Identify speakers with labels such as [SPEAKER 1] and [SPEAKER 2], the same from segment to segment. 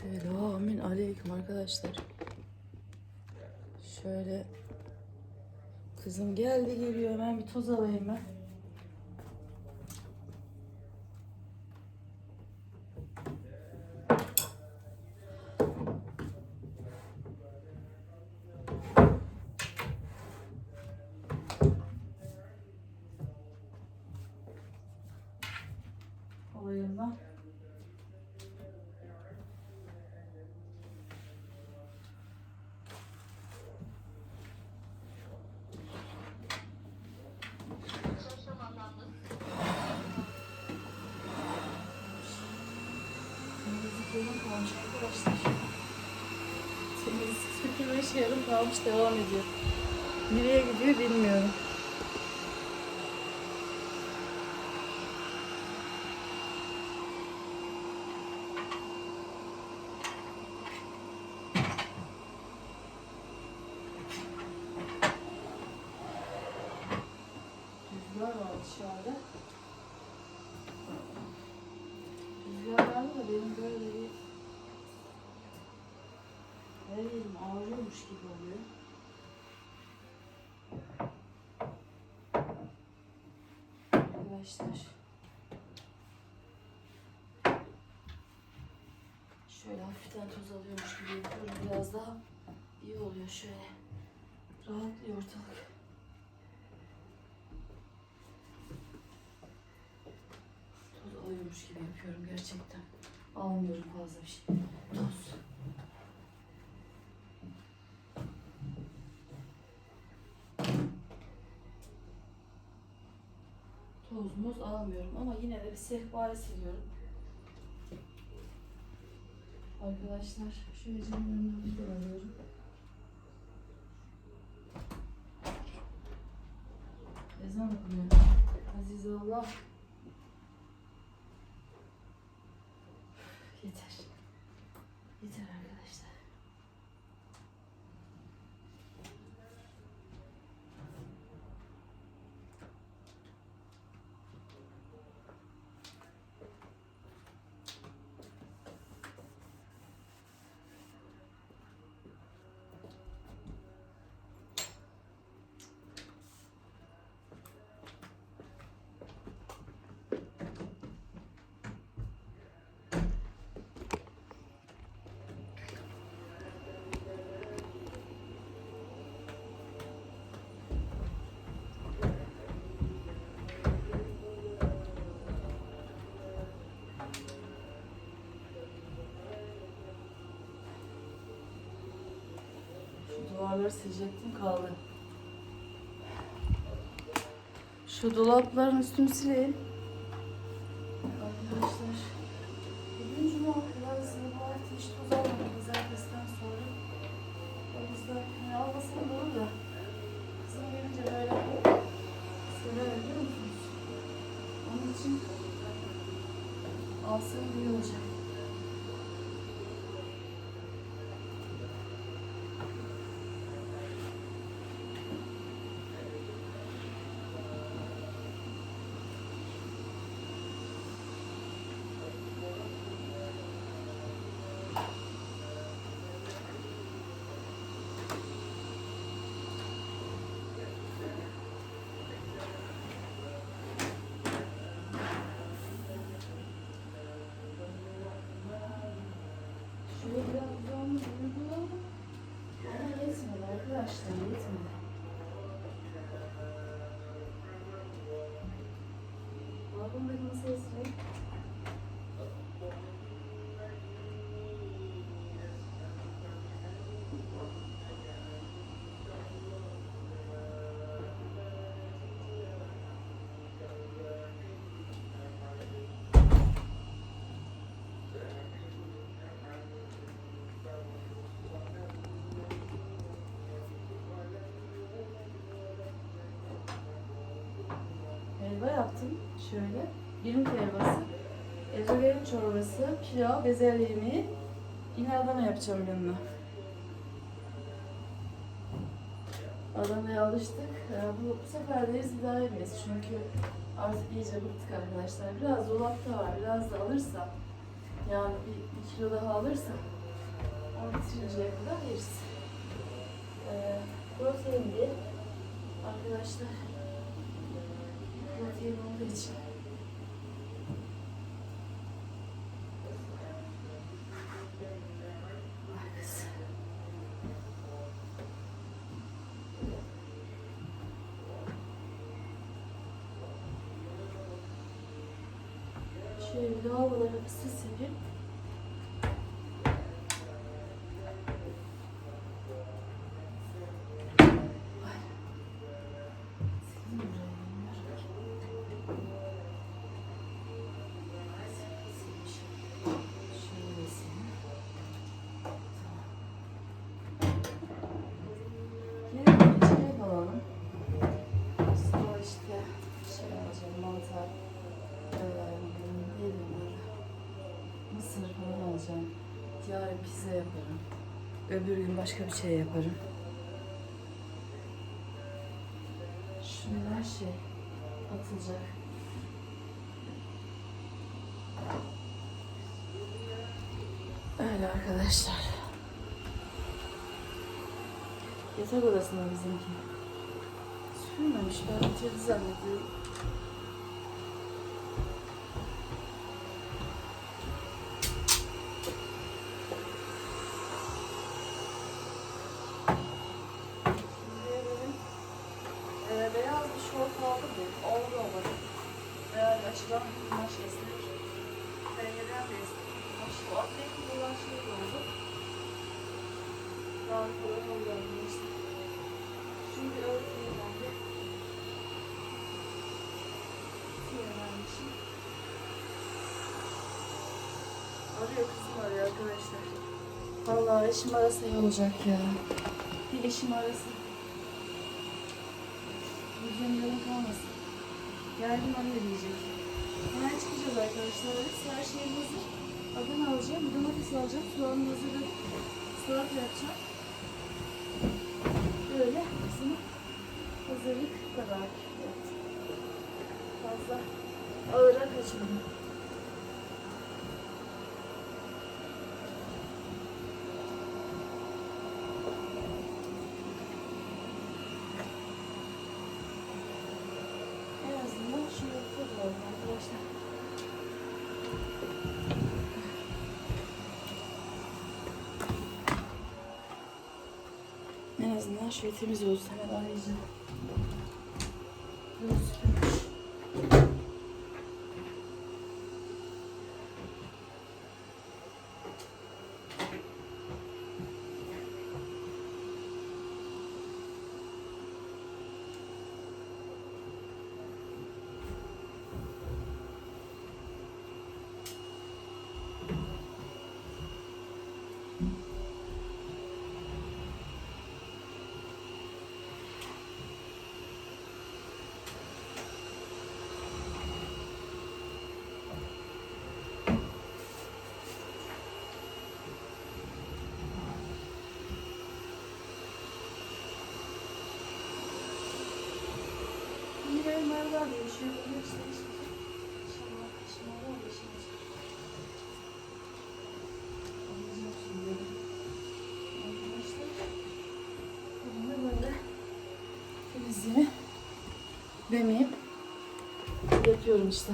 [SPEAKER 1] Selamun aleyküm arkadaşlar. Şöyle kızım geldi geliyor hemen bir toz alayım ben. Alayım ben. Temizlik yarım kalmış arkadaşlar. Temizlik süpürme işi yarım kalmış devam ediyor. Nereye gidiyor bilmiyorum. Rüzgar var dışarıda. Rüzgar vardı da benim böyle bir her yerim ağrıyormuş gibi oluyor. Arkadaşlar. Şöyle hafiften toz alıyormuş gibi yapıyorum. Biraz daha iyi oluyor şöyle. Rahatlıyor ortalık. Toz alıyormuş gibi yapıyorum gerçekten. Almıyorum fazla bir şey. Toz. Toz muz almıyorum ama yine de bir sehpa siliyorum. Arkadaşlar şöyle önüne bir alıyorum. Ezan okunuyor. Aziz Allah. Yeter. Yeter arkadaşlar. Şu duvarları silecektim kaldı. Şu dolapların üstünü sileyim. Arkadaşlar. Bugün cuma biraz bu hafta hiç toz almadım pazartesiden sonra. O yüzden hani almasam da olur da. Kızım gelince böyle sever biliyor musunuz? Onun için alsam iyi olacak. Şöyle biraz uzanmış uyguladım. Ama yetmedi arkadaşlar yetmedi. Balkondaki masaya sileyim. Helva yaptım şöyle. İrmik helvası, ezogelin çorbası, pilav, bezelye yemeği. Yine Adana yapacağım yanına. Adana'ya alıştık. Ee, Bu, bu sefer de daha yemeyiz. Çünkü artık iyice bıktık arkadaşlar. Biraz dolapta var. Biraz da alırsam Yani bir, bir kilo daha alırsam onu bitirinceye kadar yeriz. Ee, proteinli arkadaşlar protein olduğu için. Şöyle bir lavabolara bir Yarın pizza yaparım. Öbür gün başka bir şey yaparım. Şunlar şey atılacak. Öyle arkadaşlar. Yatak odasında bizimki. Sürmemiş ben bitirdi zannediyorum. Şimdi benim e, beyaz bir şort aldım ya. Oldu olmadı. Veya açıdan kumaş esnek. Pencereden de esnek. Kumaş o atlet olan şey de oldu. Daha kolay işte. Şimdi örtüyü ben de sinirlenmişim. Arıyor kızım arıyor arkadaşlar. Vallahi eşim arası iyi olacak ya. Bir eşim arası. Yüzüm yarım kalmasın. Geldim arıyor diyecek. Hemen çıkacağız arkadaşlar. Hepsi her şey hazır. Adını alacağım. Bir domates alacağım. Soğanı hazırladım. Salata yapacağım. Böyle bizim hazırlık kadar. Evet. Fazla ağıra kaçmadım. En azından şu yokta bulalım arkadaşlar. En azından şöyle temiz olsun hemen arayacağım. Böyle süpürmüş. Şimdi benim merdiven değişiyor. Bunu işte değişmeyecek. İnşallah şımarı olur değişmeyecek. Anlayacağım şimdi. Arkadaşlar. Bunu da böyle temizliğimi demeyeyim. Yapıyorum işte.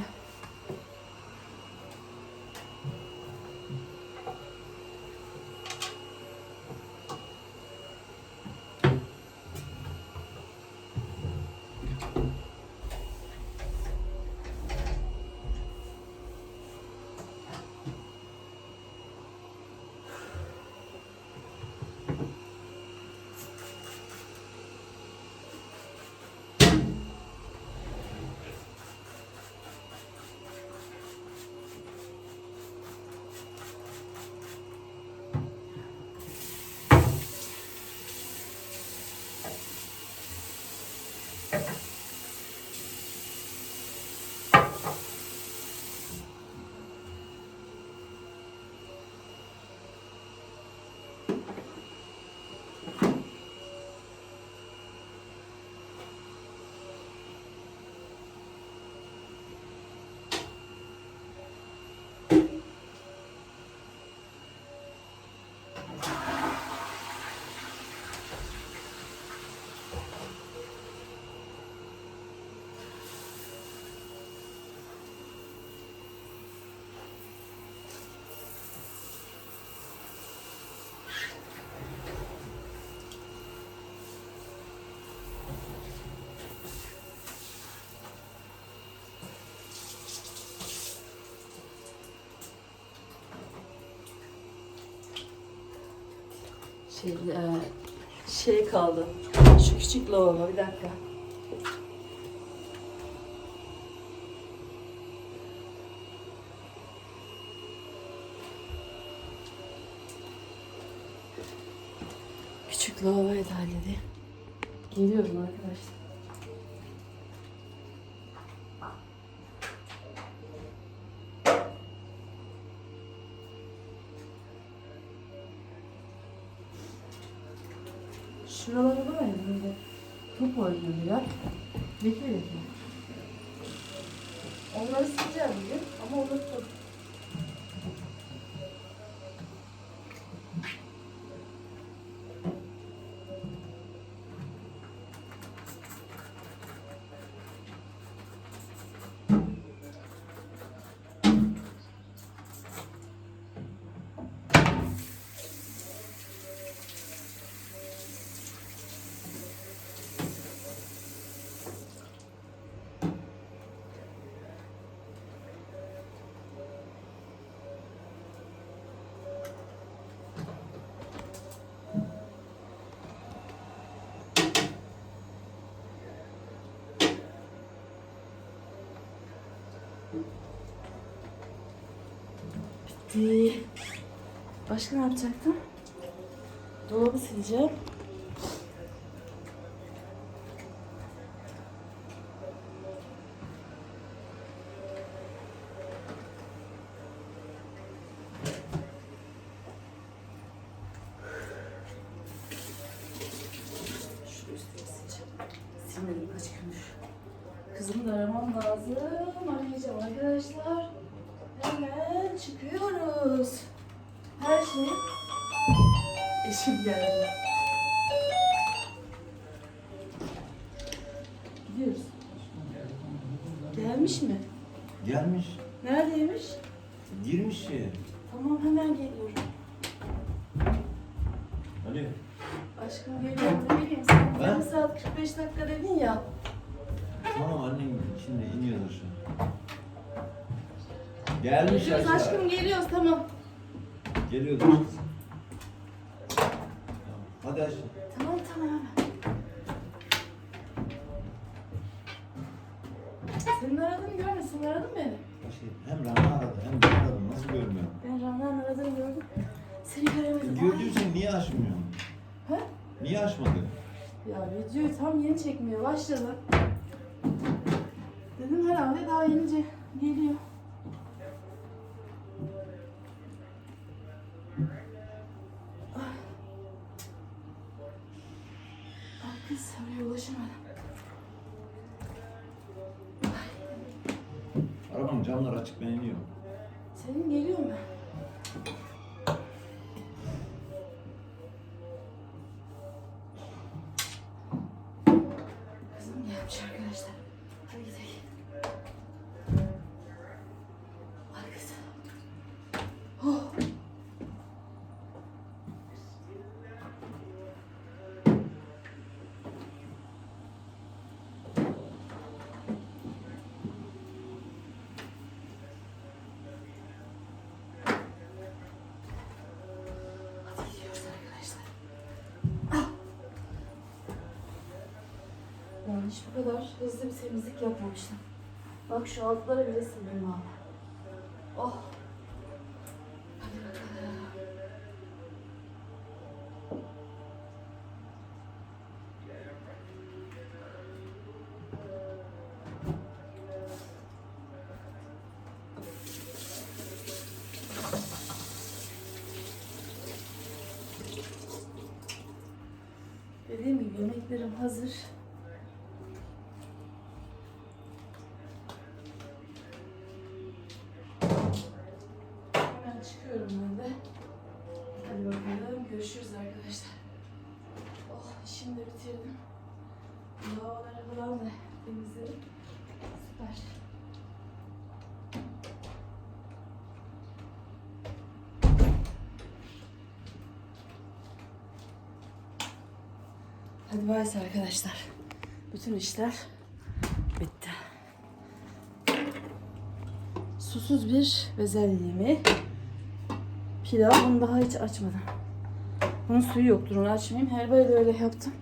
[SPEAKER 1] Şey, e, şey kaldı. Şu küçük lavabo bir dakika. Küçük lavaboyu da halledeyim. Geliyorum arkadaşlar. Şuralara var ya böyle top oynuyorlar. Bekle. Onları sileceğim bugün ama unuttum. Bitti. Başka ne yapacaktım? Dolabı sileceğim. Şu üstünü sileceğim. Silmedim kaç gündür. Kızımı da aramam lazım. Arayacağım arkadaşlar. Hemen çıkıyoruz. Her şey eşim geldi. Gidiyoruz. Gelmiş mi?
[SPEAKER 2] Gelmiş.
[SPEAKER 1] Neredeymiş?
[SPEAKER 2] Girmiş şey.
[SPEAKER 1] Tamam hemen geliyorum.
[SPEAKER 2] Ali.
[SPEAKER 1] Aşkım geliyorum ne bileyim sen yarım saat 45 dakika dedin ya.
[SPEAKER 2] Tamam annen şimdi iniyorlar şu an. Gelmiş
[SPEAKER 1] Geliyoruz
[SPEAKER 2] aşağı.
[SPEAKER 1] aşkım geliyoruz tamam.
[SPEAKER 2] Geliyordu kız. Tamam. Hadi aşağı.
[SPEAKER 1] Tamam tamam. Senin aradığını görmesin aradın beni.
[SPEAKER 2] Şey, hem Rana aradı hem ben aradım. Nasıl görmüyorum?
[SPEAKER 1] Ben Rana'nın aradığını gördüm. Seni göremedim. Ay.
[SPEAKER 2] Gördüysen niye açmıyorsun?
[SPEAKER 1] He?
[SPEAKER 2] Niye açmadı?
[SPEAKER 1] Ya videoyu tam yeni çekmeye başladı. Dedim herhalde daha yenice geliyor. Ay. Ay kız oraya ulaşamadım.
[SPEAKER 2] Arabanın camları açık ben iniyorum.
[SPEAKER 1] Senin geliyor mu? Yani hiç bu kadar hızlı bir temizlik yapmamıştım. Bak şu altlara bile sildim valla. Oh. Hadi bakalım. Dediğim gibi yemeklerim hazır. Hemen çıkıyorum ben de. Hadi bakalım. görüşürüz arkadaşlar. Oh işimi de bitirdim. Havaları falan da temizledim. Süper. Bay arkadaşlar. Bütün işler bitti. Susuz bir bezelye yemeği. Pilav bunu daha hiç açmadım. Bunun suyu yoktur onu açmayayım. Helvayı da öyle yaptım.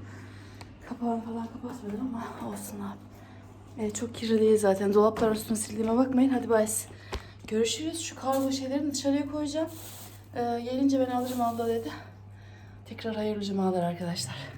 [SPEAKER 1] Kapağını falan kapatmadım ama olsun abi. Evet, çok kirli değil zaten. Dolaplar üstünü sildiğime bakmayın. Hadi bay. Görüşürüz. Şu kargo şeylerini dışarıya koyacağım. Ee, gelince ben alırım abla dedi. Tekrar hayırlı cumalar arkadaşlar.